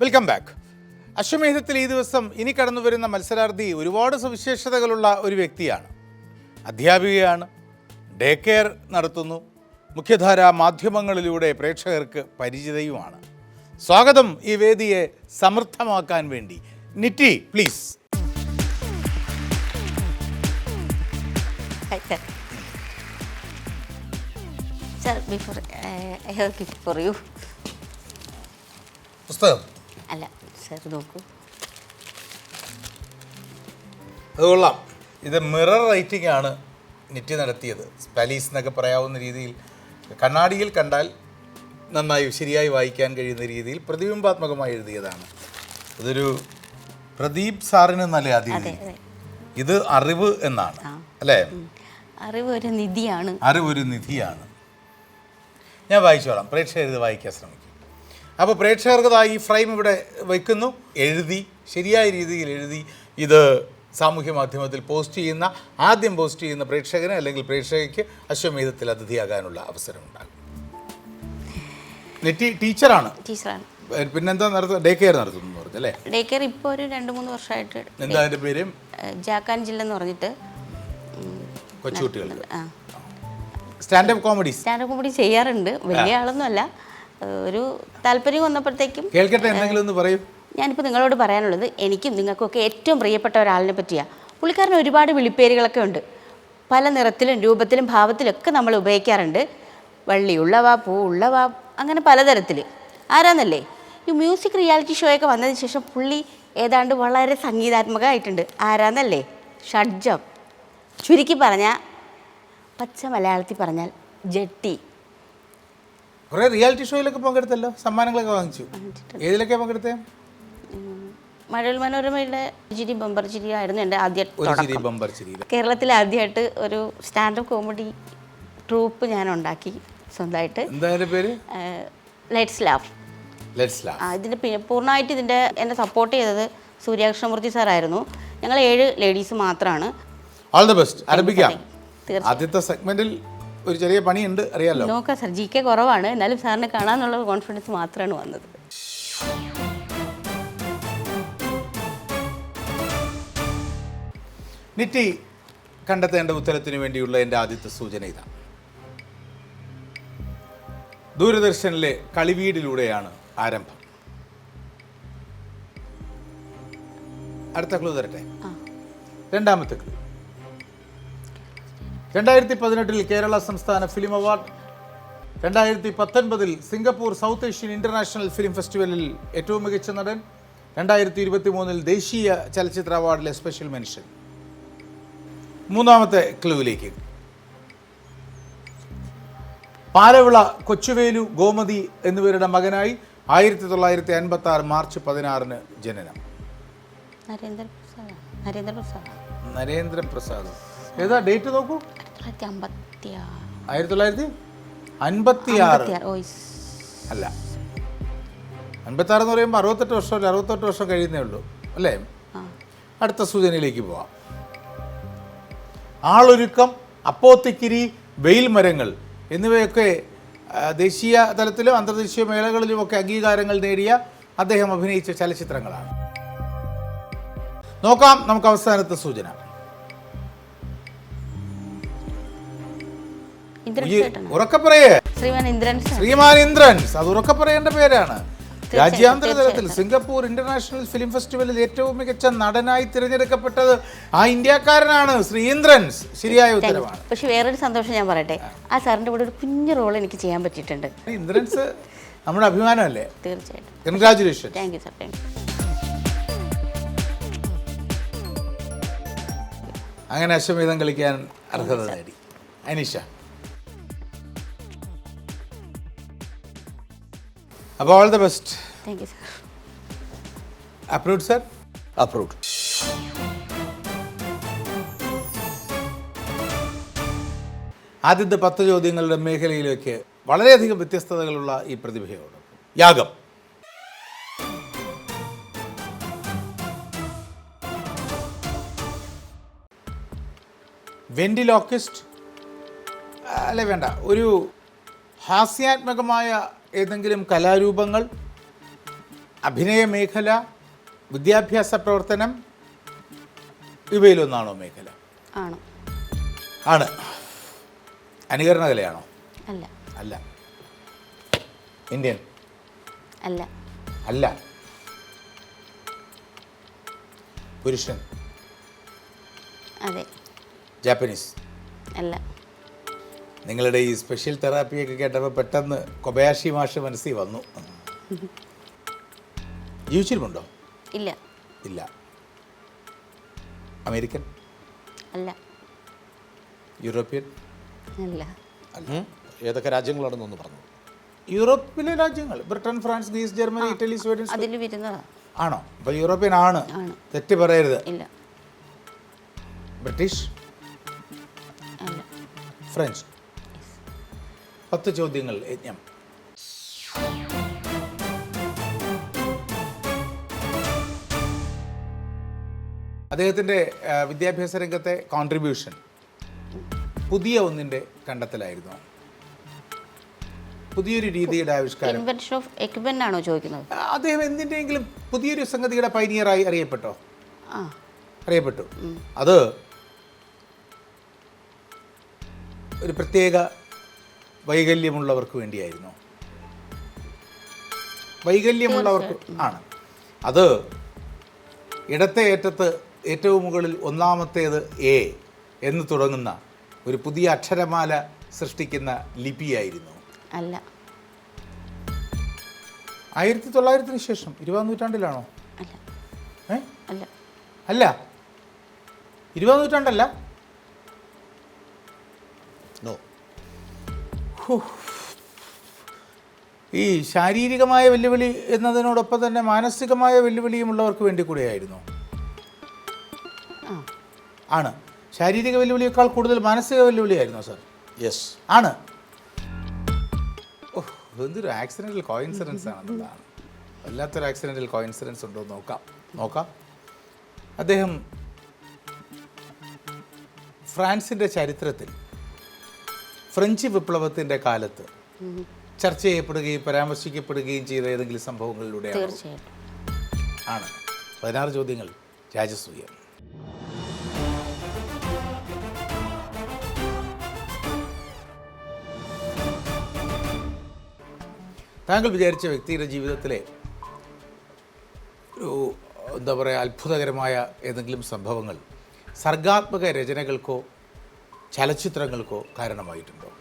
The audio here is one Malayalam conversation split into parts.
വെൽക്കം ബാക്ക് അശ്വമേധത്തിൽ ഈ ദിവസം ഇനി കടന്നു വരുന്ന മത്സരാർത്ഥി ഒരുപാട് സവിശേഷതകളുള്ള ഒരു വ്യക്തിയാണ്. അധ്യാപികയാണ് ഡേ കെയർ നടത്തുന്നു മുഖ്യധാരാ മാധ്യമങ്ങളിലൂടെ പ്രേക്ഷകർക്ക് പരിചിതയുമാണ്. സ്വാഗതം ഈ വേദിയെ സമൃദ്ധമാക്കാൻ വേണ്ടി. നിറ്റി please Hi, sir. Sir, before uh, I have a gift for you. പുസ്തകം. അല്ല സാർ നോക്കൂ. അത് കൊള്ളാം. ഇത് മിറർ റൈറ്റിംഗ് ആണ് നെറ്റ് നടത്തിയത്. സ്പാലീസ് എന്നൊക്കെ പറയാവുന്ന രീതിയിൽ കണ്ണാടിയിൽ കണ്ടാൽ നന്നായി ശരിയായി വായിക്കാൻ കഴിയുന്ന രീതിയിൽ പ്രതിബിംബാത്മകമായി എഴുതിയതാണ്. ഇതൊരു പ്രദീപ് സാറിന് നല്ല ആദ്യം ഇത് അറിവ് എന്നാണ് അല്ലേ? അറിവ് ഒരു നിധിയാണ്. അറിവ് ഒരു നിധിയാണ്. ഞാൻ വായിച്ചോളാം. പ്രേക്ഷകർ ഇത് വായിക്കാൻ ശ്രമിക്കും. അപ്പോൾ പ്രേക്ഷകർക്ക് ഈ ഫ്രെയിം ഇവിടെ വയ്ക്കുന്നു എഴുതി ശരിയായ രീതിയിൽ എഴുതി ഇത് സാമൂഹ്യ മാധ്യമത്തിൽ പോസ്റ്റ് ചെയ്യുന്ന ആദ്യം പോസ്റ്റ് ചെയ്യുന്ന പ്രേക്ഷകന് അല്ലെങ്കിൽ പ്രേക്ഷകയ്ക്ക് അശ്വമേധത്തിൽ അതിഥിയാകാനുള്ള അവസരം ഉണ്ടാകും. നെറ്റി ടീച്ചറാണ്. ടീച്ചറാണ്. പിന്നെന്താ നടത്തുന്നത്? ഡേ കെയർ നടത്തുന്നു പറഞ്ഞു അല്ലേ? ഡേ കെയർ ഇപ്പോൾ ഒരു രണ്ട് മൂന്ന് വർഷമായിട്ട് എന്താ അതിന്റെ പേര്? ജാക്കാൻ ജില്ല എന്ന് പറഞ്ഞിട്ട് കൊച്ചുകുട്ടികൾ സ്റ്റാൻഡപ്പ് കോമഡി. സ്റ്റാൻഡപ്പ് കോമഡി ചെയ്യാറുണ്ട്. വലിയ ആളൊന്നും അല്ല ഏഹ്, ഒരു താല്പര്യം വന്നപ്പോഴത്തേക്കും കേൾക്കട്ടെ എന്തെങ്കിലും ഒന്ന് പറയൂ. ഞാനിപ്പോൾ നിങ്ങളോട് പറയാനുള്ളത് എനിക്കും നിങ്ങൾക്കൊക്കെ ഏറ്റവും പ്രിയപ്പെട്ട ഒരാളിനെ പറ്റിയാണ് പുള്ളിക്കാരന് ഒരുപാട് വിളിപ്പേരുകളൊക്കെ ഉണ്ട്. പല നിറത്തിലും രൂപത്തിലും ഭാവത്തിലൊക്കെ നമ്മൾ ഉപയോഗിക്കാറുണ്ട്. വള്ളിയുള്ളവാ പൂ ഉള്ളവാ അങ്ങനെ പലതരത്തിൽ ആരാന്നല്ലേ? ഈ മ്യൂസിക് റിയാലിറ്റി ഷോയൊക്കെ വന്നതിന് ശേഷം പുള്ളി ഏതാണ്ട് വളരെ സംഗീതാത്മകമായിട്ടുണ്ട്. ആരാന്നല്ലേ? ഷഡ്ജം. ചുരുക്കി പറഞ്ഞാൽ പച്ച മലയാളത്തിൽ പറഞ്ഞാൽ ജട്ടി. കുറേ റിയാലിറ്റി ഷോയിലൊക്കെ പങ്കെടുത്തല്ലോ? സമ്മാനങ്ങളൊക്കെ വാങ്ങിച്ചു. ഏതിലൊക്കെ പങ്കെടുത്തേ? മഴവിൽ മനോരമയുടെ ചിരി ബമ്പർ ചിരി ആയിരുന്നു എന്റെ ആദ്യ കേരളത്തിലെ ചിരി. കേരളത്തിൽ ആദ്യമായിട്ട് ഒരു സ്റ്റാൻഡപ്പ് കോമഡി ട്രൂപ്പ് ഞാൻ ഉണ്ടാക്കി സ്വന്തമായിട്ട് പേര്? Let's laugh. ലെറ്റ്സ് ഇതിന്റെ പിന്നെ പൂർണമായിട്ട് ഇതിന്റെ എന്നെ സപ്പോർട്ട് ചെയ്തത് സൂര്യാകൃഷ്ണമൂർത്തി സാറായിരുന്നു. ഞങ്ങൾ ഏഴ് ലേഡീസ് മാത്രമാണ് ഓൾ ദ ബെസ്റ്റ് ആരംഭിക്കാം. ആദ്യത്തെ സെഗ്മെന്റിൽ ഒരു ചെറിയ പണിയുണ്ട് അറിയാലോ? നോക്കാം സാർ ജി കെ കുറവാണ്. എന്നാലും സാറിനെ കാണാനുള്ള കോൺഫിഡൻസ് മാത്രമാണ് വന്നത്. നിറ്റി കണ്ടെത്തേണ്ട ഉത്തരത്തിന് വേണ്ടിയുള്ള എന്റെ ആദ്യത്തെ സൂചന ഇതാണ് ദൂരദർശനിലെ കളിവീടിലൂടെയാണ് ആരംഭം. അടുത്ത ക്ലൂ തരട്ടെ? രണ്ടാമത്തെ ക്ലൂ രണ്ടായിരത്തി പതിനെട്ടിൽ കേരള സംസ്ഥാന ഫിലിം അവാർഡ്. രണ്ടായിരത്തി പത്തൊൻപതിൽ Singapore south Asian international film ഫെസ്റ്റിവലിൽ ഏറ്റവും മികച്ച നടൻ. രണ്ടായിരത്തി ഇരുപത്തി മൂന്നിൽ ദേശീയ ചലച്ചിത്ര അവാർഡിലെ സ്പെഷ്യൽ മെൻഷൻ. മൂന്നാമത്തെ ക്ലൂവിലേക്ക്. പാലവിള കൊച്ചുവേലു ഗോമതി എന്നിവരുടെ മകനായി ആയിരത്തി തൊള്ളായിരത്തി അൻപത്തി ആറ് മാർച്ച് പതിനാറിന് ജനനം. നരേന്ദ്രപ്രസാദ്. നരേന്ദ്രപ്രസാദ്. നരേന്ദ്രപ്രസാദ്. ഏതാ ഡേറ്റ് നോക്കൂ? ആയിരത്തി തൊള്ളായിരത്തി അൻപത്തി ആറ്. അല്ല. അൻപത്തി ആറ് എന്ന് പറയുമ്പോൾ അറുപത്തെട്ട് വർഷം അല്ലെ? അറുപത്തെട്ട് വർഷം കഴിയുന്നേ ഉള്ളൂ. അല്ലേ? അടുത്ത സൂചനയിലേക്ക് പോവാം. ആളൊരുക്കം അപ്പോത്തിക്കിരി വെയിൽ മരങ്ങൾ എന്നിവയൊക്കെ ദേശീയ തലത്തിലും അന്തർദേശീയ മേളകളിലുമൊക്കെ അംഗീകാരങ്ങൾ നേടിയ അദ്ദേഹം അഭിനയിച്ച ചലച്ചിത്രങ്ങളാണ്. നോക്കാം നമുക്ക് അവസാനത്തെ സൂചന. ഉറക്കെ പറയേ. ശ്രീമാൻ ഇന്ദ്രൻ ശ്രീമാൻ ഇന്ദ്രൻസ് അത് ഉറക്കെ പറയേണ്ട പേരാണ്. രാജ്യാന്തര തലത്തിൽ സിംഗപ്പൂർ ഇന്റർനാഷണൽ ഫിലിം ഫെസ്റ്റിവലിൽ ഏറ്റവും മികച്ച നടനായി തിരഞ്ഞെടുക്കപ്പെട്ടത് ആ ഇന്ത്യക്കാരനാണ് ശ്രീ ഇന്ദ്രൻസ് ശരിയായ ഉത്തരവാണ്. പക്ഷെ വേറൊരു സന്തോഷം ഞാൻ പറയട്ടെ. ആ. സാറിന്റെ കൂടെ ഒരു കുഞ്ഞു റോൾ എനിക്ക് ചെയ്യാൻ പറ്റിയിട്ടുണ്ട്. ഇന്ദ്രൻസ് നമ്മുടെ അഭിമാനമല്ലേ? തീർച്ചയായിട്ടും. Congratulation thank you sir thank you അങ്ങനെ അശ്വമേധം കളിക്കാൻ അർഹത നേടി. അനിഷ. അപ്പോൾ all the best thank you sir approve sir approve ആദ്യത്തെ പത്ത് ചോദ്യങ്ങളുടെ മേഖലയിലേക്ക് വളരെയധികം വ്യത്യസ്തതകളുള്ള ഈ പ്രതിഭയോട്. യാഗം. വെന്റിലോക്കിസ്റ്റ്? അല്ലെ വേണ്ട. ഒരു ഹാസ്യാത്മകമായ ഏതെങ്കിലും കലാരൂപങ്ങൾ അഭിനയ മേഖല വിദ്യാഭ്യാസ പ്രവർത്തനം ഇവയിലൊന്നാണോ മേഖല? ആണോ? ആണ്. അനുകരണ കലയാണോ അല്ല. അല്ല. ഇന്ത്യൻ? അല്ല. അല്ല. പുരുഷൻ? അതെ. ജാപ്പനീസ്? അല്ല. നിങ്ങളുടെ ഈ സ്പെഷ്യൽ തെറാപ്പിയൊക്കെ കേട്ടപ്പോൾ പെട്ടെന്ന് കൊബയാഷി മാഷ് മനസ്സിൽ വന്നു. ജീവിച്ചിരുന്നുണ്ടോ ഇല്ല. ഇല്ല. അമേരിക്കൻ? അല്ല. യൂറോപ്യൻ? അല്ല. ഉം. ഏതൊക്കെ രാജ്യങ്ങളാണെന്നൊന്ന് പറഞ്ഞു. യൂറോപ്പിലെ രാജ്യങ്ങൾ. Britain France Greece Germany Italy Sweden അതിൽ വരുന്നതാ. ആണോ? അപ്പോൾ യൂറോപ്യൻ ആണ്. ആണ്. തെറ്റ് പറയരുത്. ഇല്ല. ബ്രിട്ടീഷ്? അല്ല. ഫ്രഞ്ച്? പത്ത് ചോദ്യങ്ങൾ യജ്ഞം. അദ്ദേഹത്തിന്റെ വിദ്യാഭ്യാസ രംഗത്തെ കോൺട്രിബ്യൂഷൻ പുതിയ ഒന്നിന്റെ കണ്ടെത്തലായിരുന്നു. പുതിയൊരു രീതിയുടെ ആവിഷ്കാരം. ആണോ ചോദിക്കുന്നത്? അദ്ദേഹം എന്തിന്റെയെങ്കിലും പുതിയൊരു സംഗതിയുടെ പൈനിയറായി അറിയപ്പെട്ടോ? അറിയപ്പെട്ടു. അത് ഒരു പ്രത്യേക വൈകല്യമുള്ളവർക്ക് വേണ്ടിയായിരുന്നു. വൈകല്യമുള്ളവർക്ക് ആണ്. അത് ഇടത്തെ ഏറ്റത്ത് ഏറ്റവും മുകളിൽ ഒന്നാമത്തേത് എ എന്ന് തുടങ്ങുന്ന ഒരു പുതിയ അക്ഷരമാല സൃഷ്ടിക്കുന്ന ലിപിയായിരുന്നു. അല്ല. ആയിരത്തി തൊള്ളായിരത്തിന് ശേഷം ഇരുപതാം നൂറ്റാണ്ടിലാണോ? അല്ല. അല്ല. ഇരുപതാം നൂറ്റാണ്ടല്ല? ഈ ശാരീരികമായ വെല്ലുവിളി എന്നതിനോടൊപ്പം തന്നെ മാനസികമായ വെല്ലുവിളിയും ഉള്ളവർക്ക് വേണ്ടി കൂടെയായിരുന്നു. ആ. ആണ്. ശാരീരിക വെല്ലുവിളിയേക്കാൾ കൂടുതൽ മാനസിക വെല്ലുവിളിയായിരുന്നു സർ? യെസ് ആണ്. ഓ എന്തൊരു ആക്സിഡന്റൽ കോയിൻസിഡൻസ് ആണെന്നുള്ളതാണ് വല്ലാത്തൊരു ആക്സിഡന്റൽ കോയിൻസിഡൻസ് ഉണ്ടോ നോക്കാം. നോക്കാം. അദ്ദേഹം ഫ്രാൻസിന്റെ ചരിത്രത്തിൽ ഫ്രഞ്ച് വിപ്ലവത്തിന്റെ കാലത്ത് ചർച്ച ചെയ്യപ്പെടുകയും പരാമർശിക്കപ്പെടുകയും ചെയ്ത ഏതെങ്കിലും തീർച്ചയായിട്ടും. ആണ്. പതിനാറ് ചോദ്യങ്ങൾ. രാജസൂയ. താങ്കൾ വിചാരിച്ച വ്യക്തിയുടെ ജീവിതത്തിലെ ഒരു എന്താ പറയുക അത്ഭുതകരമായ ഏതെങ്കിലും സംഭവങ്ങൾ സർഗാത്മക രചനകൾക്കോ ചലച്ചിത്രങ്ങൾക്കോ കാരണമായിട്ടുണ്ടോ?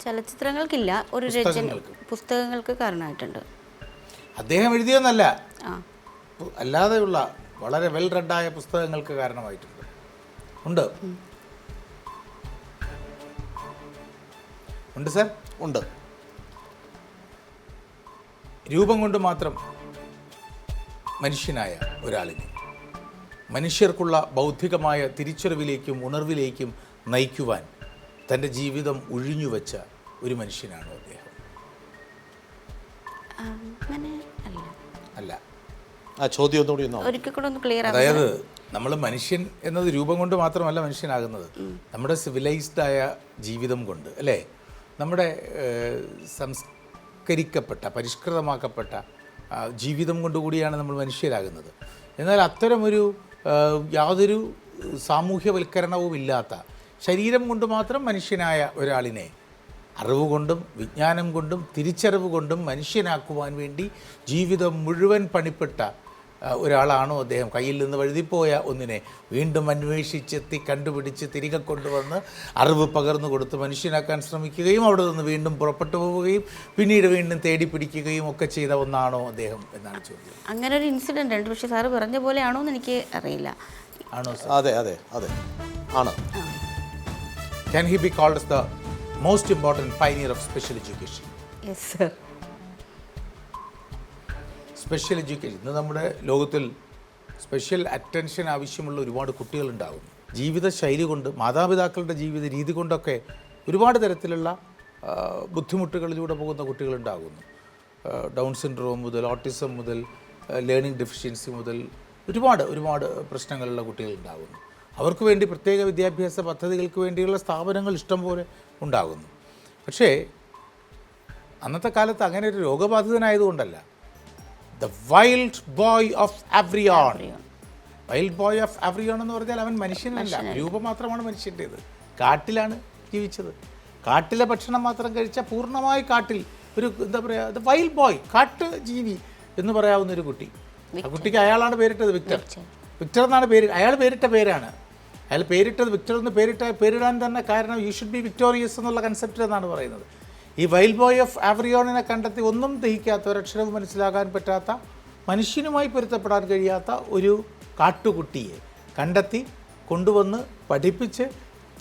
ചലച്ചിത്രങ്ങൾക്കില്ല ഒരു രചന പുസ്തകങ്ങൾക്ക്. കാരണമായിട്ടുണ്ട്. അദ്ദേഹം എഴുതിയെന്നല്ല. അല്ലാതെയുള്ള വളരെ വെൽ റെഡായ പുസ്തകങ്ങൾക്ക് കാരണമായിട്ടുണ്ട്. ഉണ്ട്? ഉണ്ട് സാർ ഉണ്ട്. രൂപം കൊണ്ട് മാത്രം മനുഷ്യനായ ഒരാളിനെ. മനുഷ്യർക്കുള്ള ബൗദ്ധികമായ തിരിച്ചറിവിലേക്കും ഉണർവിലേക്കും നയിക്കുവാൻ തന്റെ ജീവിതം ഒഴിഞ്ഞുവെച്ച ഒരു മനുഷ്യനാണ് അദ്ദേഹം? അല്ല. ആ ചോദ്യം ഒന്നുകൂടി ഒന്ന് ഒരിക്കൽ കൂടെ ഒന്ന് ക്ലിയർ അതായത് നമ്മൾ മനുഷ്യൻ എന്നത് രൂപം കൊണ്ട് മാത്രമല്ല മനുഷ്യനാകുന്നത്. നമ്മുടെ സിവിലൈസ്ഡ് ആയ ജീവിതം കൊണ്ട് അല്ലേ? നമ്മുടെ സംസ്കരിക്കപ്പെട്ട പരിഷ്കൃതമാക്കപ്പെട്ട ജീവിതം ജീവിതം കൊണ്ടുകൂടിയാണ് നമ്മൾ മനുഷ്യരാകുന്നത്. എന്നാൽ അത്തരമൊരു യാതൊരു സാമൂഹ്യവൽക്കരണവും ഇല്ലാത്ത ശരീരം കൊണ്ട് മാത്രം മനുഷ്യനായ ഒരാളിനെ അറിവ് കൊണ്ടും വിജ്ഞാനം കൊണ്ടും തിരിച്ചറിവ് കൊണ്ടും മനുഷ്യനാക്കുവാൻ വേണ്ടി ജീവിതം മുഴുവൻ പണിപ്പെട്ട ഒരാളാണോ അദ്ദേഹം. കയ്യിൽ നിന്ന് വഴുതിപ്പോയ ഒന്നിനെ വീണ്ടും അന്വേഷിച്ചെത്തി കണ്ടുപിടിച്ച് തിരികെ കൊണ്ടുവന്ന് അറിവ് പകർന്നു കൊടുത്ത് മനുഷ്യനാക്കാൻ ശ്രമിക്കുകയും അവിടെ നിന്ന് വീണ്ടും പുറപ്പെട്ടു പോവുകയും പിന്നീട് വീണ്ടും തേടി പിടിക്കുകയും ഒക്കെ ചെയ്ത ഒന്നാണോ അദ്ദേഹം എന്നാണ് ചോദ്യം. അങ്ങനെ ഒരു ഇൻസിഡന്റ് ഉണ്ട്. പക്ഷേ സാറ് പറഞ്ഞ പോലെയാണോ എന്ന് എനിക്ക് അറിയില്ല. ആണോ അതെ അതെ അതെ. ആണ്. Can he be called the most important pioneer of special education yes sir special education ഇന്ന് നമ്മുടെ ലോകത്തിൽ സ്പെഷ്യൽ അറ്റൻഷൻ ആവശ്യമുള്ള ഒരുപാട് കുട്ടികളുണ്ടാകും. ജീവിതശൈലി കൊണ്ട് മാതാപിതാക്കളുടെ ജീവിത രീതി കൊണ്ടൊക്കെ ഒരുപാട് തരത്തിലുള്ള ബുദ്ധിമുട്ടുകളിലൂടെ പോകുന്ന കുട്ടികളുണ്ടാകുന്നു. ഡൗൺ സിൻഡ്രോം മുതൽ ഓട്ടിസം മുതൽ ലേണിംഗ് ഡെഫിഷ്യൻസി മുതൽ ഒരുപാട് ഒരുപാട് പ്രശ്നങ്ങളുള്ള കുട്ടികളുണ്ടാകുന്നു. അവർക്ക് വേണ്ടി പ്രത്യേക വിദ്യാഭ്യാസ പദ്ധതികൾക്ക് വേണ്ടിയുള്ള സ്ഥാപനങ്ങൾ ഇഷ്ടം പോലെ ഉണ്ടാകുന്നു. പക്ഷേ അന്നത്തെ കാലത്ത് അങ്ങനെ ഒരു രോഗബാധിതനായതുകൊണ്ടല്ല. The wild boy of Aveyron wild boy of Aveyron എന്ന് പറഞ്ഞാൽ അവൻ മനുഷ്യനല്ല. രൂപം മാത്രമാണ് മനുഷ്യന്റേത്. കാട്ടിലാണ് ജീവിച്ചത്. കാട്ടിലെ ഭക്ഷണം മാത്രം കഴിച്ച പൂർണമായി കാട്ടിൽ ഒരു എന്താ പറയുക വൈൽഡ് ബോയ് കാട്ട് ജീവി എന്ന് പറയാവുന്ന ഒരു കുട്ടി. ആ കുട്ടിക്ക് അയാളാണ് പേരിട്ടത് വിക്ടർ. വിക്ടർ എന്നാണ് പേര് അയാൾ പേരിട്ട പേരാണ്. അയാൾ പേരിട്ടത് വിക്ടർ എന്ന് പേരിട്ട പേരിടാൻ തന്നെ കാരണം യു ഷുഡ് ബി വിക്ടോറിയസ് എന്നുള്ള കൺസെപ്റ്റ് എന്നാണ് പറയുന്നത്. ഈ വൈൽഡ് ബോയ് ഓഫ് ആവറിയോണിനെ കണ്ടെത്തി ഒന്നും ദഹിക്കാത്ത ഒരക്ഷരവും മനസ്സിലാകാൻ പറ്റാത്ത മനുഷ്യനുമായി പൊരുത്തപ്പെടാൻ കഴിയാത്ത ഒരു കാട്ടുകുട്ടിയെ കണ്ടെത്തി കൊണ്ടുവന്ന് പഠിപ്പിച്ച്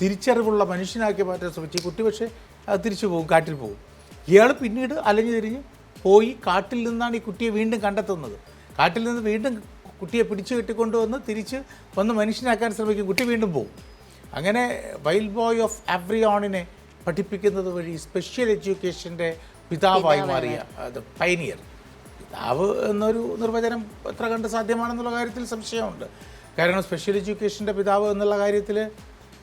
തിരിച്ചറിവുള്ള മനുഷ്യനാക്കി മാറ്റാൻ ശ്രമിച്ചു. കുട്ടി പക്ഷേ അത് തിരിച്ചു പോകും കാട്ടിൽ പോകും. ഇയാൾ പിന്നീട് അലഞ്ഞു തിരിഞ്ഞ് പോയി കാട്ടിൽ നിന്നാണ് ഈ കുട്ടിയെ വീണ്ടും കണ്ടെത്തുന്നത്. കാട്ടിൽ നിന്ന് വീണ്ടും കുട്ടിയെ പിടിച്ചു കെട്ടിക്കൊണ്ടുവന്ന് തിരിച്ച് വന്ന് മനുഷ്യനാക്കാൻ ശ്രമിക്കും. കുട്ടി വീണ്ടും പോകും അങ്ങനെ വൈൽഡ് ബോയ് ഓഫ് ആവ്രിയോണിനെ പഠിപ്പിക്കുന്നത് വഴി സ്പെഷ്യൽ എഡ്യൂക്കേഷന്റെ പിതാവായി മാറിയ അത് പൈനിയർ പിതാവ് എന്നൊരു നിർവചനം എത്ര കണ്ട് സാധ്യമാണെന്നുള്ള കാര്യത്തിൽ സംശയമുണ്ട്. കാരണം സ്പെഷ്യൽ എഡ്യൂക്കേഷന്റെ പിതാവ് എന്നുള്ള കാര്യത്തിൽ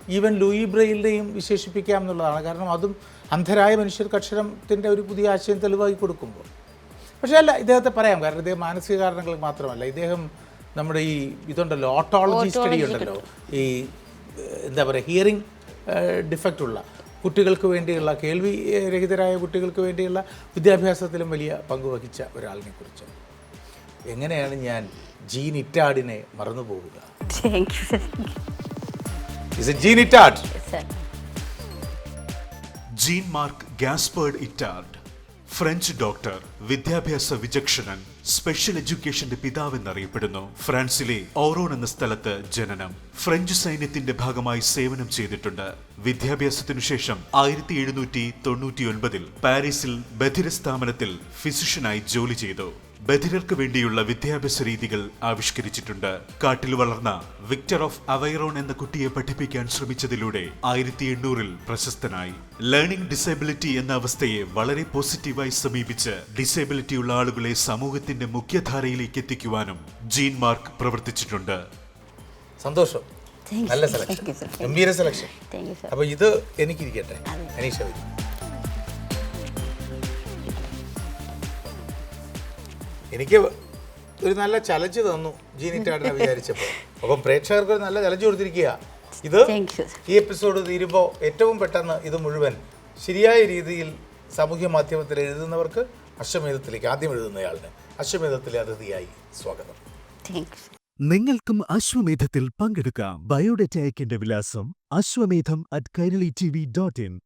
ഈവൻ ലൂയി ബ്രെയിലിനെയും വിശേഷിപ്പിക്കാം എന്നുള്ളതാണ്. കാരണം അതും അന്ധരായ മനുഷ്യർക്ക് അക്ഷരത്തിന്റെ ഒരു പുതിയ ആശയം തെളിവാക്കി കൊടുക്കുമ്പോൾ. പക്ഷേ അല്ല ഇദ്ദേഹത്തെ പറയാം. കാരണം ഇദ്ദേഹം മാനസിക കാരണങ്ങൾ മാത്രമല്ല. ഇദ്ദേഹം നമ്മുടെ ഈ ഇതുണ്ടല്ലോ ഓട്ടോളജി സ്റ്റഡി ഉണ്ടല്ലോ. ഈ എന്താ പറയുക ഹിയറിംഗ് ഡിഫക്റ്റ് ഉള്ള കുട്ടികൾക്ക് വേണ്ടിയുള്ള കേൾവി രഹിതരായ കുട്ടികൾക്ക് വേണ്ടിയുള്ള വിദ്യാഭ്യാസത്തിലും വലിയ പങ്കുവഹിച്ച ഒരാളിനെ കുറിച്ച്. എങ്ങനെയാണ് ഞാൻ ജീൻ ഇറ്റാഡിനെ മറന്നു പോവുക? Jean Marc Gaspard Itard French doctor വിദ്യാഭ്യാസ വിചക്ഷണൻ സ്പെഷ്യൽ എഡ്യൂക്കേഷന്റെ പിതാവെന്നറിയപ്പെടുന്നു. ഫ്രാൻസിലെ ഓറോൺ എന്ന സ്ഥലത്ത് ജനനം. ഫ്രഞ്ച് സൈന്യത്തിന്റെ ഭാഗമായി സേവനം ചെയ്തിട്ടുണ്ട്. വിദ്യാഭ്യാസത്തിനു ശേഷം ആയിരത്തി എഴുന്നൂറ്റി തൊണ്ണൂറ്റിയൊൻപതിൽ പാരീസിൽ ബധിര സ്ഥാപനത്തിൽ ഫിസിഷ്യനായി ജോലി ചെയ്തു. ബധിരർക്ക് വേണ്ടിയുള്ള വിദ്യാഭ്യാസ രീതികൾ ആവിഷ്കരിച്ചിട്ടുണ്ട്. കാട്ടിൽ വളർന്ന വിക്ടർ ഓഫ് അവൈറോൺ എന്ന കുട്ടിയെ പഠിപ്പിക്കാൻ ശ്രമിച്ചതിലൂടെ ആയിരത്തി എണ്ണൂറിൽ പ്രശസ്തനായി. ലേണിംഗ് ഡിസേബിലിറ്റി എന്ന അവസ്ഥയെ വളരെ പോസിറ്റീവായി സമീപിച്ച് ഡിസേബിലിറ്റി ഉള്ള ആളുകളെ സമൂഹത്തിന്റെ മുഖ്യധാരയിലേക്ക് എത്തിക്കുവാനും ജീൻ മാർക്ക് പ്രവർത്തിച്ചിട്ടുണ്ട്. സന്തോഷം. നല്ല സെലക്ഷൻ. ഗംഭീര സെലക്ഷൻ അപ്പൊ സർ അപ്പോൾ ഇത് എനിക്കിരിക്കട്ടെ? അനീഷ എനിക്ക് ഒരു നല്ല ചലഞ്ച് തന്നു ജീനിറ്റാടിനെ വിചാരിച്ചപ്പോൾ. അപ്പം പ്രേക്ഷകർക്ക് ഒരു നല്ല ചലഞ്ച് കൊടുത്തിരിക്കുക. ഇത് ഈ എപ്പിസോഡ് തീരുമ്പോൾ ഏറ്റവും പെട്ടെന്ന് ഇത് മുഴുവൻ ശരിയായ രീതിയിൽ സാമൂഹ്യ മാധ്യമത്തിൽ എഴുതുന്നവർക്ക് അശ്വമേധത്തിലേക്ക് ആദ്യം എഴുതുന്നയാളിന് അശ്വമേധത്തിലെ അതിഥിയായി സ്വാഗതം. നിങ്ങൾക്കും അശ്വമേധത്തിൽ പങ്കെടുക്കാം. ബയോഡേറ്റ അയക്കേണ്ട വിലാസം Ashwamedham at Kairali T V dot in